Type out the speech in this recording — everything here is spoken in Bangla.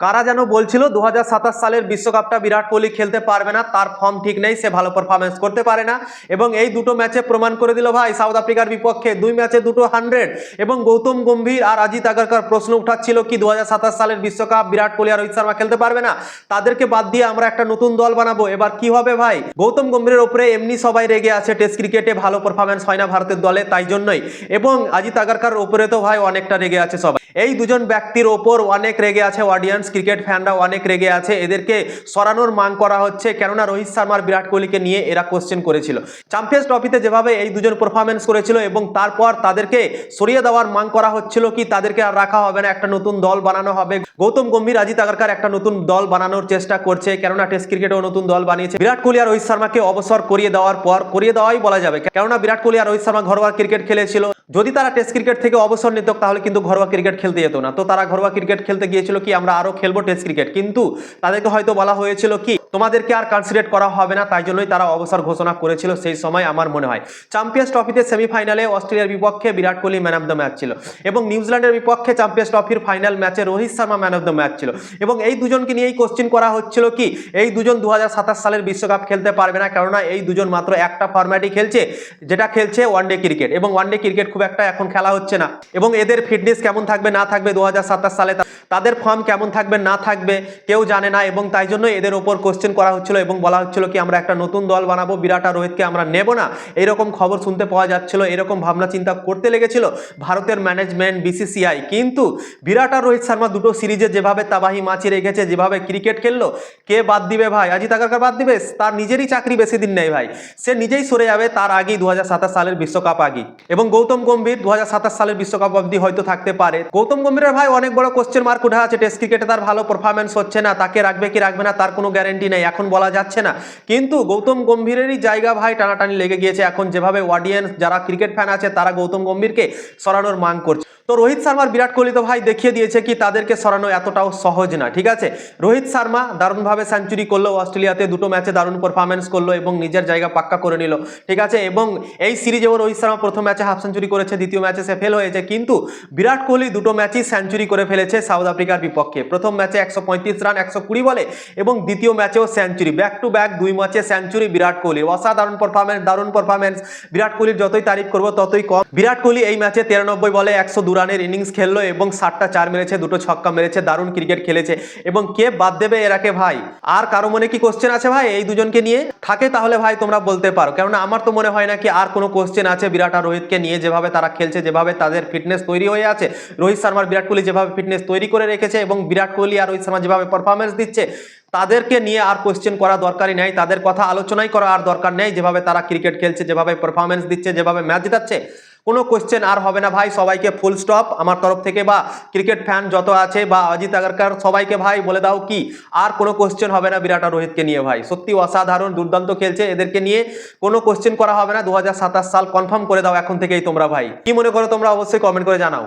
কারা যেন বলছিল দু হাজার সাতাশ সালের বিশ্বকাপটা বিরাট কোহলি খেলতে পারবে না, তার ফর্ম ঠিক নেই, সে ভালো পারফরমেন্স করতে পারে না। এবং এই দুটো ম্যাচে প্রমাণ করে দিল ভাই সাউথ আফ্রিকার বিপক্ষে দুই ম্যাচে দুটো হান্ড্রেড এবং গৌতম গম্ভীর আর অজিত আগারকার প্রশ্ন উঠাচ্ছিল কি দু হাজার সাতাশ সালের বিশ্বকাপ বিরাট কোহলি আর রোহিত শর্মা খেলতে পারবে না? তাদেরকে বাদ দিয়ে আমরা একটা নতুন দল বানাবো। এবার কি হবে ভাই? গৌতম গম্ভীরের ওপরে এমনি সবাই রেগে আছে টেস্ট ক্রিকেটে ভালো পারফরমেন্স হয় না ভারতের দলে, তাই জন্যই। এবং অজিত আগারকার ওপরে তো ভাই অনেকটা রেগে আছে সবাই। এই দুজন ব্যক্তির ওপর অনেক রেগে আছে অডিয়েন্স ক্রিকেট ফ্যানরা অনেক রেগে আছে। এদেরকে সরানোর মাং করা হচ্ছে, কেননা রোহিত শর্মার বিরাট কোহলিকে নিয়ে এরা কোশ্চেন করেছিল। চ্যাম্পিয়ন্স ট্রফিতে যেভাবে এই দুজন পারফরমেন্স করেছিল এবং তারপর তাদেরকে সরিয়ে দেওয়ার মাং করা হচ্ছিল কি, তাদেরকে আর রাখা হবে না, একটা নতুন দল বানানো হবে। গৌতম গম্ভীর, অজিত আগারকার একটা নতুন দল বানানোর চেষ্টা করছে, কেননা টেস্ট ক্রিকেটেও নতুন দল বানিয়েছে। বিরাট কোহলি আর রোহিত শর্মাকে অবসর করিয়ে দেওয়ার পর, করিয়ে দেওয়াই বলা যাবে। কেননা বিরাট কোহলি আর রোহিত শর্মা ঘরোয়া ক্রিকেট খেলেছিল। যদি তারা টেস্ট ক্রিকেট থেকে অবসর নিত, তাহলে কিন্তু ঘরোয়া ক্রিকেট খেলতে যেত না। তো তারা ঘরোয়া ক্রিকেট খেলতে গিয়েছিল কি, আমরা আরও খেলব টেস্ট ক্রিকেট কিন্তু তাদেরকে হয়তো বলা হয়েছিল কি, তোমাদেরকে আর কনসিডার করা হবে না, তাই জন্যই তারা অবসর ঘোষণা করেছিল, সেই সময় আমার মনে হয়। চ্যাম্পিয়ন্স ট্রফিতে সেমিফাইনালে অস্ট্রেলিয়ার বিপক্ষে Virat Kohli man of the match ছিল। এবং নিউজিল্যান্ডের বিপক্ষে চ্যাম্পিয়ন্স ট্রফির ফাইনাল ম্যাচে Rohit Sharma man of the match ছিল। এবং এই দুজনকে নিয়েই কোশ্চেন করা হচ্ছিল কি, এই দুজন দু হাজার সাতাশ সালের বিশ্বকাপ খেলতে পারবে না, কেননা এই দুজন মাত্র একটা ফরম্যাটই খেলছে, যেটা খেলছে ওয়ানডে ক্রিকেট এবং ওয়ানডে ক্রিকেট খুব একটা এখন খেলা হচ্ছে না। এবং এদের ফিটনেস কেমন থাকবে, না থাকবে দু সালে তাদের ফর্ম কেমন থাকবে, না থাকবে, কেউ জানে না এবং তাই জন্য এদের ওপর কোশ্চেন করা হচ্ছিল এবং বলা হচ্ছিল কি, আমরা একটা নতুন দল বানাবো, বিরাট আর রোহিতকে আমরা নেব না। এরকম খবর শুনতে পাওয়া যাচ্ছিল, এরকম ভাবনা চিন্তা করতে লেগেছিল ভারতের ম্যানেজমেন্ট বিসিসিআই কিন্তু বিরাট আর রোহিত শর্মা দুটো সিরিজে যেভাবে তাবাহি মাছি রেখেছে, যেভাবে ক্রিকেট খেললো, কে বাদ দিবে ভাই? অজিত আগারকার বাদ দিবে? তার নিজেরই চাকরি বেশি দিন নেই ভাই। সে নিজেই সরে যাবে তার আগেই দু সালের বিশ্বকাপ আগেই এবং গৌতম গম্ভীর দু হাজার সাতাশ সালের বিশ্বকাপ অবধি হয়তো থাকতে পারে। গৌতম গম্ভীরের ভাই অনেক বড় কোশ্চেন মার্ক উঠে আছে টেস্ট ক্রিকেটে তার ভালো পারফরমেন্স হচ্ছে না, তাকে রাখবে কি রাখবে না তার কোনো গ্যারেন্টি নেই, এখন বলা যাচ্ছে না। কিন্তু গৌতম গম্ভীরেরই জায়গা ভাই টানাটানি লেগে গিয়েছে, এখন যেভাবে অডিয়েন্স যারা ক্রিকেট ফ্যান আছে, তারা গৌতম গম্ভীরকে সরানোর মাং করছে। তো রোহিত শর্মার বিরাট কোহলি তো ভাই দেখিয়ে দিয়েছে কি তাদেরকে সরানো এতটাও সহজ না, ঠিক আছে? রোহিত শর্মা দারুণভাবে সেঞ্চুরি করল, অস্ট্রেলিয়াতে দুটো ম্যাচে দারুণ পারফরমেন্স করল এবং নিজের জায়গা পাক্কা করে নিল, ঠিক আছে? এবং এই সিরিজেও রোহিত শর্মা প্রথম ম্যাচে হাফ সেঞ্চুরি করেছে, দ্বিতীয় ম্যাচে সে ফেল হয়েছে। কিন্তু বিরাট কোহলি দুটো ম্যাচই সেঞ্চুরি করে ফেলেছে সাউথ আফ্রিকার বিপক্ষে। প্রথম ম্যাচে একশো রান একশো কুড়ি বলে এবং দ্বিতীয় ম্যাচেও সেঞ্চুরি ব্যাক টু ব্যাক দুই ম্যাচে সেঞ্চুরি বিরাট কোহলির অসাধারণ পারফরমেন্স দারুণ পারফরমেন্স বিরাট কোহলির যতই তারিফ করব, ততই কম। বিরাট কোহলি এই ম্যাচে তিরানব্বই বলে একশো দু রানের ইনিংস খেললো এবং ষাটটা চার মেরেছে, দুটো ছক্কা মেরেছে, দারুণ ক্রিকেট খেলেছে। এবং কে বাদ দেবে এরাকে ভাই? আর কারও মনে কি কোশ্চেন আছে ভাই এই দুজনকে নিয়ে? থাকে তাহলে ভাই তোমরা বলতে পারো। কেননা আমার তো মনে হয় না কি আর কোনো কোশ্চেন আছে। বিরাট আর রোহিতকে নিয়ে যেভাবে তারা খেলছে, যেভাবে তাদের ফিটনেস তৈরি হয়ে আছে, রোহিত শর্মার বিরাট কোহলি যেভাবে ফিটনেস তৈরি করে রেখেছে এবং বিরাট কোহলি আর রোহিত শর্মা যেভাবে পারফরমেন্স দিচ্ছে, তাদেরকে নিয়ে আর কোশ্চেন করা দরকারই নেই। তাদের কথা আলোচনাই করা আর দরকার নেই। যেভাবে তারা ক্রিকেট খেলছে, যেভাবে পারফরমেন্স দিচ্ছে, যেভাবে ম্যাচ জিতাচ্ছে কোনো কোয়েশ্চেন আর হবে না ভাই, সবাইকে ফুল স্টপ আমার তরফ থেকে বা ক্রিকেট ফ্যান যত আছে বা অজিত আগরকার, সবাইকে ভাই বলে দাও কি, আর কোনো কোয়েশ্চেন হবে না বিরাট আর রোহিতকে নিয়ে ভাই। সত্যি অসাধারণ দুর্দান্ত খেলছে এদেরকে নিয়ে। কোনো কোয়েশ্চেন করা হবে না, দু হাজার সাতাশ সাল কনফার্ম করে দাও এখন থেকেই তোমরা ভাই। কি মনে করো তোমরা? অবশ্যই কমেন্ট করে জানাও।